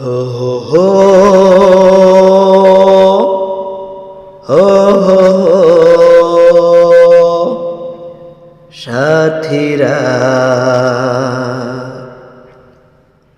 হো হো হো হো হো সাথীরা,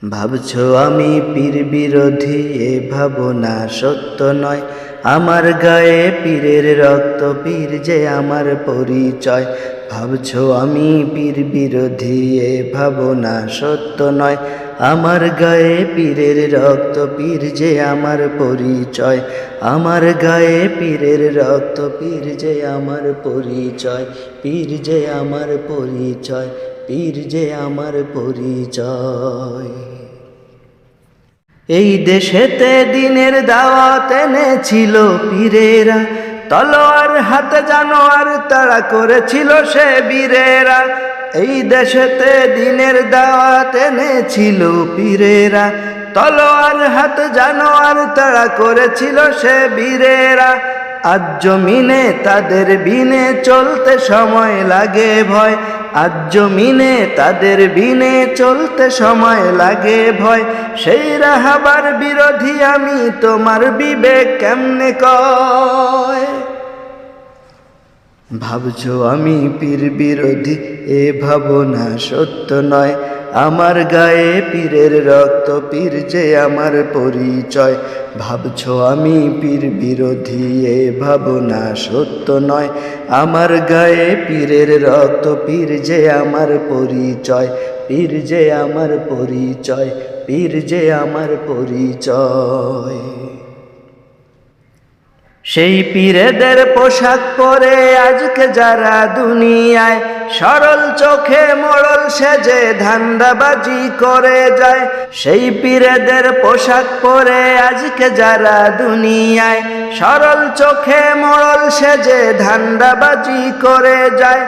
ভাবছ আমি পীর বিরোধী? এ ভাবনা সত্য নয়। আমার গায়ে পীরের রক্ত, পীর যে আমার পরিচয়। ভাবছ আমি পীর বিরোধী? এ ভাবনা সত্য নয়। আমার গায়ে পীরের রক্ত পীর যে আমার পরিচয়। আমার গায়ে পীরের রক্ত পীর যে আমার পরিচয়। পীর যে আমার পরিচয়, পীর যে আমার পরিচয়। এই দেশেতে দিনের দাওয়াত এনেছিল পীরেরা। তলোয়ার হাতে জানোয়ার তারা করেছিল সে বীরেরা। এই দেশেতে দিনের দাওয়াত এনেছিল পীরেরা, তলোয়ার হাত জানোয়ার তারা করেছিল সে বীরেরা। আজ জমিনে তাদের বিনে চলতে সময় লাগে ভয়, আজ জমিনে তাদের বিনে চলতে সময় লাগে ভয়। সেই রাহাবার বিরোধী আমি তোমার বিবেক কেমনে কয়? ভাবছ আমি পীর বিরোধী? এ ভাবনা সত্য নয়। আমার গায়ে পীরের রক্ত, পীর যে আমার পরিচয়। ভাবছ আমি পীর বিরোধী? এ ভাবনা সত্য নয়। আমার গায়ে পীরের রক্ত, পীর যে আমার পরিচয়। পীর যে আমার পরিচয়, পীর যে আমার পরিচয়। সেই পীরেদের পোশাক পরে আজকে যারা দুনিয়ায় সরল চোখে মোড়ল সেজে ধান্দাবাজি করে যায়, সেই পীরেদের পোশাক পরে আজকে যারা দুনিয়ায় সরল চোখে মোড়ল সেজে ধান্দাবাজি করে যায়,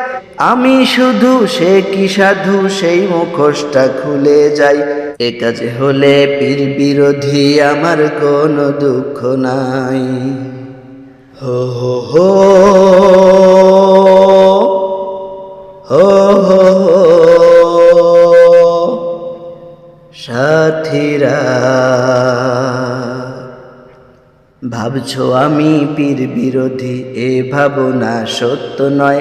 আমি শুধু সে কি সাধু সেই মুখোশটা খুলে যাই। এ কাজে হলে পীর বিরোধী আমার কোনো দুঃখ নাই। হো হো সাথীরা, ভাবছ আমি পীর বিরোধী? এ ভাবনা সত্য নয়।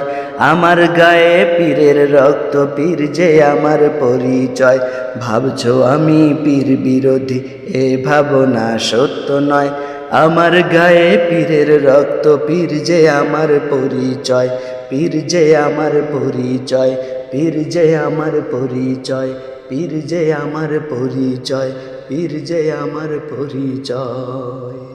আমার গায়ে পীরের রক্ত, পীর যে আমার পরিচয়। ভাবছ আমি পীর বিরোধী? এ ভাবনা সত্য নয়। আমার গায়ে পীরের রক্ত, পীর যে আমার পরিচয়, পীর যে আমার পরিচয়, পীর যে আমার পরিচয়, পীর যে আমার পরিচয়, পীর যে আমার পরিচয়।